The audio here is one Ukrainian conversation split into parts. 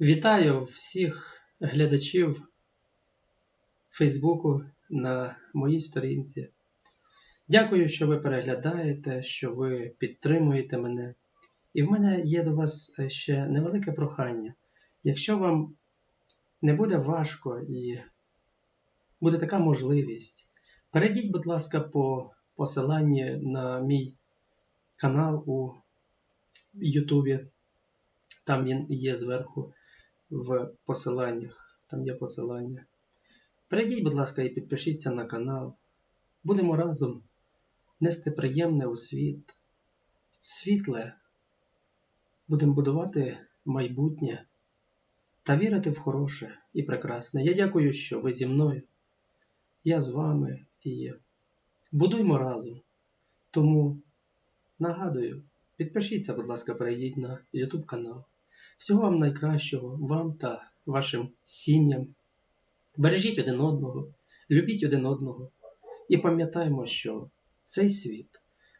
Вітаю всіх глядачів Фейсбуку на моїй сторінці. Дякую, що ви переглядаєте, що ви підтримуєте мене. І в мене є до вас е, ще невелике прохання. Якщо вам не буде важко і буде така можливість, перейдіть, будь ласка, по посиланні на мій канал у Ютубі. Там він є зверху в посиланнях. Там є посилання. Перейдіть, будь ласка, і підпишіться на канал. Будемо разом нести приємне у світ, світле. Будемо будувати майбутнє та вірити в хороше і прекрасне. Я дякую, що ви зі мною. Я з вами і будуймо разом. Тому нагадую, підпишіться, будь ласка, перейдіть на YouTube канал. Всього вам найкращого, вам та вашим сім'ям. Бережіть один одного, любіть один одного і пам'ятаємо, що цей світ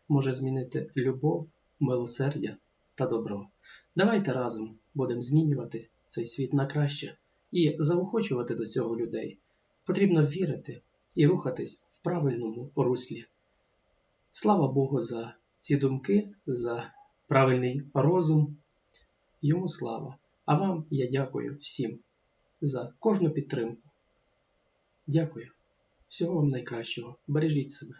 може змінити любов, милосердя та добро. Давайте разом будемо змінювати цей світ на краще і заохочувати до цього людей. Потрібно вірити і рухатись в правильному руслі. Слава Богу за ці думки, за правильний розум. Йому слава. А вам я дякую всім за кожну підтримку. Дякую. Всього вам найкращого. Бережіть себе.